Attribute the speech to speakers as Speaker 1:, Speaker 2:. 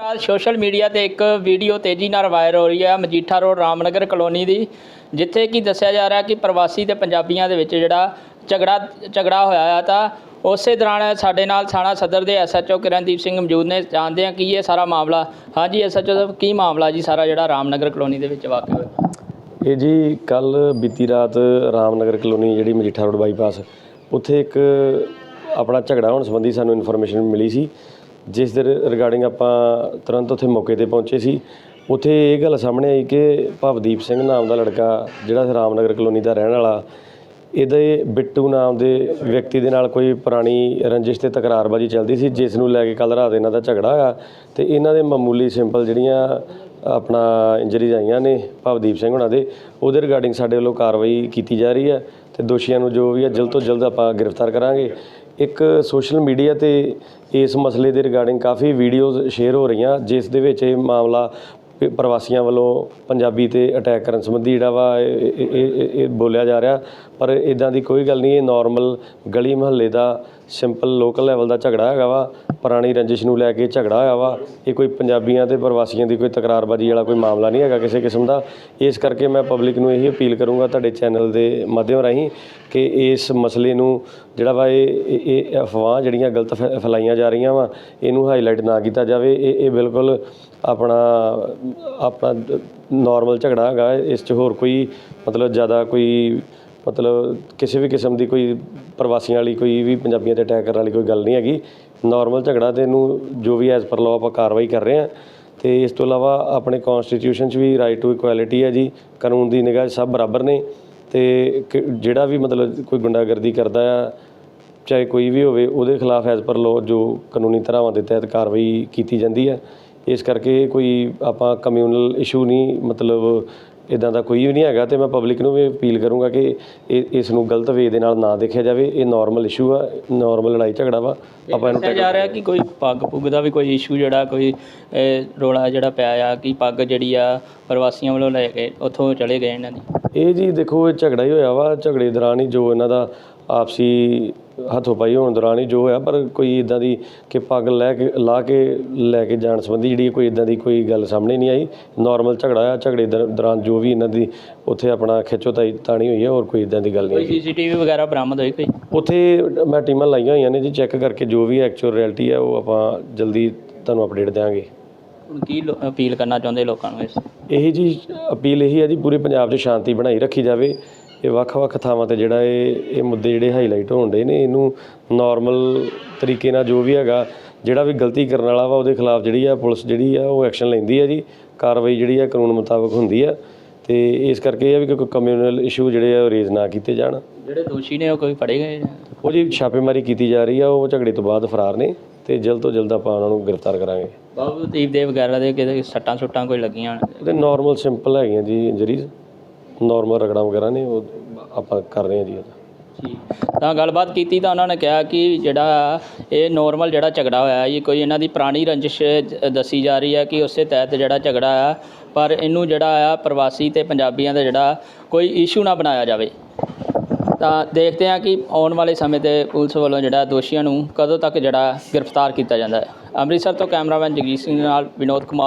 Speaker 1: ਬਾਅਦ social media ਤੇ ਇੱਕ ਵੀਡੀਓ ਤੇਜ਼ੀ ਨਾਲ ਵਾਇਰਲ ਹੋ ਰਹੀ ਹੈ ਮਜੀਠਾ ਰੋਡ ਰਾਮਨਗਰ ਕਲੋਨੀ ਦੀ, ਜਿੱਥੇ ਕਿ ਦੱਸਿਆ ਜਾ ਰਿਹਾ ਕਿ ਪ੍ਰਵਾਸੀ ਤੇ ਪੰਜਾਬੀਆਂ ਦੇ ਵਿੱਚ ਜਿਹੜਾ ਝਗੜਾ ਝਗੜਾ ਹੋਇਆ ਆ ਤਾਂ ਉਸੇ ਦੌਰਾਨ ਸਾਡੇ ਨਾਲ ਥਾਣਾ ਸਦਰ ਦੇ ਐਸਐਚਓ ਕਿਰਨਦੀਪ ਸਿੰਘ ਮੌਜੂਦ ਨੇ, ਜਾਣਦੇ ਆ ਕੀ ਇਹ ਸਾਰਾ ਮਾਮਲਾ। ਹਾਂਜੀ ਐਸਐਚਓ ਸਾਹਿਬ, ਕੀ ਮਾਮਲਾ ਜੀ ਸਾਰਾ ਜਿਹੜਾ ਰਾਮਨਗਰ ਕਲੋਨੀ ਦੇ ਵਿੱਚ ਵਾਕਿਆ ਹੋਇਆ?
Speaker 2: ਇਹ ਜੀ ਕੱਲ ਬੀਤੀ ਰਾਤ ਰਾਮਨਗਰ ਕਲੋਨੀ ਜਿਹੜੀ ਮਜੀਠਾ ਰੋਡ ਬਾਈਪਾਸ, ਉੱਥੇ ਇੱਕ ਆਪਣਾ ਝਗੜਾ ਹੋਣ ਸੰਬੰਧੀ ਸਾਨੂੰ ਇਨਫੋਰਮੇਸ਼ਨ ਮਿਲੀ ਸੀ। ਜਿਸ ਦੇ ਰਿਗਾਰਡਿੰਗ ਆਪਾਂ ਤੁਰੰਤ ਉੱਥੇ ਮੌਕੇ ਤੇ ਪਹੁੰਚੇ ਸੀ, ਉੱਥੇ ਇਹ ਗੱਲ ਸਾਹਮਣੇ ਆਈ ਕਿ ਭਵਦੀਪ ਸਿੰਘ ਨਾਮ ਦਾ ਲੜਕਾ, ਜਿਹੜਾ ਰਾਮਨਗਰ ਕਲੋਨੀ ਦਾ ਰਹਿਣ ਵਾਲਾ ਇਹਦੇ ਬਿੱਟੂ ਨਾਮ ਦੇ ਵਿਅਕਤੀ ਦੇ ਨਾਲ ਕੋਈ ਪੁਰਾਣੀ ਰੰਜਿਸ਼ ਤੇ ਤਕਰਾਰਬਾਜੀ ਚੱਲਦੀ ਸੀ, ਜਿਸ ਨੂੰ ਲੈ ਕੇ ਕੱਲ ਰਾਤ ਇਹਨਾਂ ਦਾ ਝਗੜਾ ਹੋਇਆ ਤੇ ਇਹਨਾਂ ਦੇ ਮਾਮੂਲੀ ਸਿੰਪਲ ਜਿਹੜੀਆਂ ਆਪਣਾ ਇੰਜਰੀਜ਼ ਆਈਆਂ ਨੇ ਭਵਦੀਪ ਸਿੰਘ ਹੁਣਾਂ ਦੇ, ਉਹਦੇ ਰਿਗਾਰਡਿੰਗ ਸਾਡੇ ਵੱਲੋਂ ਕਾਰਵਾਈ ਕੀਤੀ ਜਾ ਰਹੀ ਹੈ ਤੇ ਦੋਸ਼ੀਆਂ ਨੂੰ ਜੋ ਵੀ ਹੈ ਜਲਦ ਤੋਂ ਜਲਦ ਆਪਾਂ ਗ੍ਰਿਫਤਾਰ ਕਰਾਂਗੇ। ਇੱਕ ਸੋਸ਼ਲ ਮੀਡੀਆ ਤੇ ਇਸ ਮਸਲੇ ਦੇ ਰਿਗਾਰਡਿੰਗ ਕਾਫੀ ਵੀਡੀਓਜ਼ ਸ਼ੇਅਰ ਹੋ ਰਹੀਆਂ, ਜਿਸ ਦੇ ਵਿੱਚ ਇਹ ਮਾਮਲਾ ਪ੍ਰਵਾਸੀਆਂ ਵੱਲੋਂ ਪੰਜਾਬੀ ਤੇ ਅਟੈਕ ਕਰਨ ਸੰਬੰਧੀ ਜਿਹੜਾ ਵਾ ਇਹ ਬੋਲਿਆ ਜਾ ਰਿਹਾ। ਪਰ ਇਦਾਂ ਦੀ ਕੋਈ ਗੱਲ ਨਹੀਂ, ਇਹ ਨਾਰਮਲ ਗਲੀ ਮੁਹੱਲੇ ਦਾ ਸਿੰਪਲ ਲੋਕਲ ਲੈਵਲ ਦਾ ਝਗੜਾ ਹੈਗਾ ਵਾ। ਪੁਰਾਣੀ ਰੰਜਿਸ਼ ਨੂੰ ਲੈ ਕੇ ਝਗੜਾ ਹੋਇਆ ਵਾ, ਇਹ ਕੋਈ ਪੰਜਾਬੀਆਂ ਤੇ ਪ੍ਰਵਾਸੀਆਂ ਦੀ ਕੋਈ ਤਕਰਾਰਬਾਜੀ ਵਾਲਾ ਕੋਈ ਮਾਮਲਾ ਨਹੀਂ ਹੈਗਾ ਕਿਸੇ ਕਿਸਮ ਦਾ। ਇਸ ਕਰਕੇ ਮੈਂ ਪਬਲਿਕ ਨੂੰ ਇਹੀ ਅਪੀਲ ਕਰੂੰਗਾ ਤੁਹਾਡੇ ਚੈਨਲ ਦੇ ਮਾਧਿਅਮ ਰਾਹੀਂ ਕਿ ਇਸ ਮਸਲੇ ਨੂੰ ਜਿਹੜਾ ਵਾ ਇਹ, ਇਹ- ਇਹ ਅਫਵਾਹ ਜਿਹੜੀਆਂ ਗਲਤ ਫੈ- ਫੈਲਾਈਆਂ ਜਾ ਰਹੀਆਂ ਵਾ, ਇਹਨੂੰ ਹਾਈਲਾਈਟ ਨਾ ਕੀਤਾ ਜਾਵੇ। ਇਹ ਇਹ ਬਿਲਕੁਲ ਆਪਣਾ ਆਪਣਾ ਨਾਰਮਲ ਝਗੜਾ ਹੈਗਾ, ਇਸ 'ਚ ਹੋਰ ਕੋਈ ਮਤਲਬ ਜ਼ਿਆਦਾ ਕੋਈ ਮਤਲਬ ਕਿਸੇ ਵੀ ਕਿਸਮ ਦੀ ਕੋਈ ਪ੍ਰਵਾਸੀਆਂ ਵਾਲੀ ਕੋਈ ਵੀ ਪੰਜਾਬੀਆਂ ਤੇ ਅਟੈਕ ਕਰਨ ਵਾਲੀ ਕੋਈ ਗੱਲ ਨਹੀਂ ਹੈਗੀ। ਨਾਰਮਲ ਝਗੜਾ ਤੇ ਇਹਨੂੰ ਜੋ ਵੀ ਐਜ਼ ਪਰ ਲਾਅ ਆਪਾਂ ਕਾਰਵਾਈ ਕਰ ਰਹੇ ਹਾਂ। ਤੇ ਇਸ ਤੋਂ ਇਲਾਵਾ ਆਪਣੇ ਕਨਸਟੀਟਿਊਸ਼ਨ 'ਚ ਵੀ ਰਾਈਟ ਟੂ ਇਕੁਐਲਿਟੀ ਹੈ ਜੀ, ਕਾਨੂੰਨ ਦੀ ਨਿਗਾਹ 'ਚ ਸਭ ਬਰਾਬਰ ਨੇ। ਤੇ ਕ, ਜਿਹੜਾ ਵੀ ਮਤਲਬ ਕੋਈ ਗੁੰਡਾਗਰਦੀ ਕਰਦਾ ਆ, ਚਾਹੇ ਕੋਈ ਵੀ ਹੋਵੇ, ਉਹਦੇ ਖਿਲਾਫ ਐਜ਼ ਪਰ ਲਾਅ ਜੋ ਕਾਨੂੰਨੀ ਧਾਰਾਵਾਂ ਦੇ ਤਹਿਤ ਕਾਰਵਾਈ ਕੀਤੀ ਜਾਂਦੀ ਹੈ। ਇਸ ਕਰਕੇ ਕੋਈ ਆਪਾਂ ਕਮਿਊਨਲ ਇਸ਼ੂ ਨਹੀਂ, ਮਤਲਬ ਇਦਾਂ ਦਾ ਕੋਈ ਵੀ ਨਹੀਂ ਹੈਗਾ ਤੇ ਮੈਂ ਪਬਲਿਕ ਨੂੰ ਵੀ ਅਪੀਲ ਕਰੂੰਗਾ ਕਿ ਇਹ ਇਸ ਨੂੰ ਗਲਤ ਵੇ ਦੇ ਨਾਲ ਨਾ ਦੇਖਿਆ ਜਾਵੇ। ਇਹ ਨਾਰਮਲ ਇਸ਼ੂ ਆ ਨਾਰਮਲ ਲੜਾਈ ਝਗੜਾ ਵਾ। ਆਪਾਂ ਇਹਨੂੰ
Speaker 1: ਦੱਸਿਆ ਜਾ ਰਿਹਾ ਕਿ ਕੋਈ ਪੱਗ ਪੁੱਗ ਦਾ ਵੀ ਕੋਈ ਇਸ਼ੂ ਜਿਹੜਾ ਕੋਈ ਰੌਲਾ ਜਿਹੜਾ ਪਿਆ ਆ ਕਿ ਪੱਗ ਜਿਹੜੀ ਆ ਪ੍ਰਵਾਸੀਆਂ ਵੱਲੋਂ ਲੈ ਕੇ ਉੱਥੋਂ ਚਲੇ ਗਏ ਇਹਨਾਂ ਦੀ।
Speaker 2: ਇਹ ਜੀ ਦੇਖੋ ਇਹ ਝਗੜਾ ਹੀ ਹੋਇਆ ਵਾ। ਝਗੜੇ ਦੌਰਾਨ ਹੀ ਜੋ ਇਹਨਾਂ ਦਾ ਆਪਸੀ ਹੱਥੋਂ ਪਾਈ ਹੋਣ ਦੌਰਾਨ ਹੀ ਜੋ ਹੋਇਆ ਪਰ ਕੋਈ ਇਦਾਂ ਦੀ ਕਿ ਪੱਗ ਲੈ ਕੇ ਲਾ ਕੇ ਲੈ ਕੇ ਜਾਣ ਸੰਬੰਧੀ ਜਿਹੜੀ ਕੋਈ ਇਦਾਂ ਦੀ ਕੋਈ ਗੱਲ ਸਾਹਮਣੇ ਨਹੀਂ ਆਈ। ਨਾਰਮਲ ਝਗੜਾ ਆ ਝਗੜੇ ਦਰ- ਦੌਰਾਨ ਜੋ ਵੀ ਇਹਨਾਂ ਦੀ ਉੱਥੇ ਆਪਣਾ ਖਿੱਚੋਤਾਈ ਤਾਣੀ ਹੋਈ ਹੈ ਹੋਰ ਕੋਈ ਇਦਾਂ ਦੀ ਗੱਲ ਨਹੀਂ
Speaker 1: ਕੋਈ
Speaker 2: ਹੈਗੀ।
Speaker 1: ਸੀਸੀਟੀਵੀ ਵਗੈਰਾ ਬਰਾਮਦ ਹੋਈ ਕੋਈ?
Speaker 2: ਉੱਥੇ ਮੈਂ ਟੀਮਾਂ ਲਾਈਆਂ ਹੋਈਆਂ ਨੇ ਜੀ ਚੈੱਕ ਕਰਕੇ ਜੋ ਵੀ ਐਕਚੁਅਲ ਰਿਐਲਿਟੀ ਹੈ ਉਹ ਆਪਾਂ ਜਲਦੀ ਤੁਹਾਨੂੰ ਅਪਡੇਟ ਦੇਵਾਂਗੇ
Speaker 1: ਹੁਣ ਕੀ ਲੋ- ਅਪੀਲ ਕਰਨਾ ਚਾਹੁੰਦੇ ਲੋਕਾਂ ਨੂੰ ਇਸ?
Speaker 2: ਇਹੀ ਜੀ ਅਪੀਲ ਇਹੀ ਹੈ ਜੀ ਪੂਰੇ ਪੰਜਾਬ 'ਚ ਸ਼ਾਂਤੀ ਬਣਾਈ ਰੱਖੀ ਜਾਵੇ। ਇਹ ਵੱਖ-ਵੱਖ ਥਾਵਾਂ ਤੇ ਜਿਹੜਾ ਇਹ ਇਹ ਮੁੱਦੇ ਜਿਹੜੇ ਹਾਈਲਾਈਟ ਹੋਣ ਦੇ ਨੇ ਇਹਨੂੰ ਨਾਰਮਲ ਤਰੀਕੇ ਨਾਲ ਜੋ ਵੀ ਹੈਗਾ ਜਿਹੜਾ ਵੀ ਗਲਤੀ ਕਰਨ ਵਾਲਾ ਵਾ ਉਹਦੇ ਖਿਲਾਫ ਜਿਹੜੀ ਆ ਪੁਲਿਸ ਜਿਹੜੀ ਆ ਉਹ ਐਕਸ਼ਨ ਲੈਂਦੀ ਹੈ ਜੀ ਕਾਰਵਾਈ ਜਿਹੜੀ ਆ ਕਾਨੂੰਨ ਮੁਤਾਬਕ ਹੁੰਦੀ ਆ ਤੇ ਇਸ ਕਰਕੇ ਇਹ ਆ ਵੀ ਕੋਈ ਕਮਿਊਨਲ ਇਸ਼ੂ ਜਿਹੜੇ ਆ ਉਹ ਰੇਜ਼ ਨਾ ਕੀਤੇ ਜਾਣ
Speaker 1: ਜਿਹੜੇ ਦੋਸ਼ੀ ਨੇ ਉਹ ਕੋਈ ਫੜੇ ਗਏ?
Speaker 2: ਉਹ ਜੀ ਛਾਪੇਮਾਰੀ ਕੀਤੀ ਜਾ ਰਹੀ ਆ ਉਹ ਝਗੜੇ ਤੋਂ ਬਾਅਦ ਫਰਾਰ ਨੇ ਤੇ ਜਲਦ ਤੋਂ ਜਲਦ ਆਪਾਂ ਉਹਨਾਂ ਨੂੰ ਗ੍ਰਿਫਤਾਰ ਕਰਾਂਗੇ
Speaker 1: ਬਾਬੂ ਦੀਪ ਦੇ ਵਗੈਰਾ ਦੇ ਕਿਤੇ ਸੱਟਾਂ ਸੁੱਟਾਂ ਕੋਈ ਲੱਗੀਆਂ।
Speaker 2: ਉਹਦੇ ਨਾਰਮਲ ਸਿੰਪਲ ਹੈਗੀਆਂ ਜੀ ਇੰਜਰੀਜ਼ ਨਾਰਮਲ ਰਗੜਾਂ ਵਗੈਰਾ ਨੇ ਉਹ ਆਪਾਂ ਕਰ ਰਹੇ ਹਾਂ ਜੀ ਉਹਦਾ
Speaker 1: ਤਾਂ ਗੱਲਬਾਤ ਕੀਤੀ ਤਾਂ ਉਹਨਾਂ ਨੇ ਕਿਹਾ ਕਿ ਜਿਹੜਾ ਇਹ ਨੋਰਮਲ ਜਿਹੜਾ ਝਗੜਾ ਹੋਇਆ ਇਹ ਕੋਈ ਇਹਨਾਂ ਦੀ ਪੁਰਾਣੀ ਰੰਜਿਸ਼ ਦੱਸੀ ਜਾ ਰਹੀ ਹੈ ਕਿ ਉਸੇ ਤਹਿਤ ਜਿਹੜਾ ਝਗੜਾ ਆ, ਪਰ ਇਹਨੂੰ ਜਿਹੜਾ ਆ ਪ੍ਰਵਾਸੀ ਤੇ ਪੰਜਾਬੀਆਂ ਦਾ ਜਿਹੜਾ ਕੋਈ ਇਸ਼ੂ ਨਾ ਬਣਾਇਆ ਜਾਵੇ। ਤਾਂ ਦੇਖਦੇ ਹਾਂ ਕਿ ਆਉਣ ਵਾਲੇ ਸਮੇਂ ਤੇ ਪੁਲਿਸ ਵੱਲੋਂ ਜਿਹੜਾ ਦੋਸ਼ੀਆਂ ਨੂੰ ਕਦੋਂ ਤੱਕ ਜਿਹੜਾ ਗ੍ਰਿਫਤਾਰ ਕੀਤਾ ਜਾਂਦਾ ਹੈ। ਅੰਮ੍ਰਿਤਸਰ ਤੋਂ ਕੈਮਰਾਮੈਨ ਜਗਜੀਤ ਸਿੰਘ ਨਾਲ ਵਿਨੋਦ ਕੁਮਾਰ।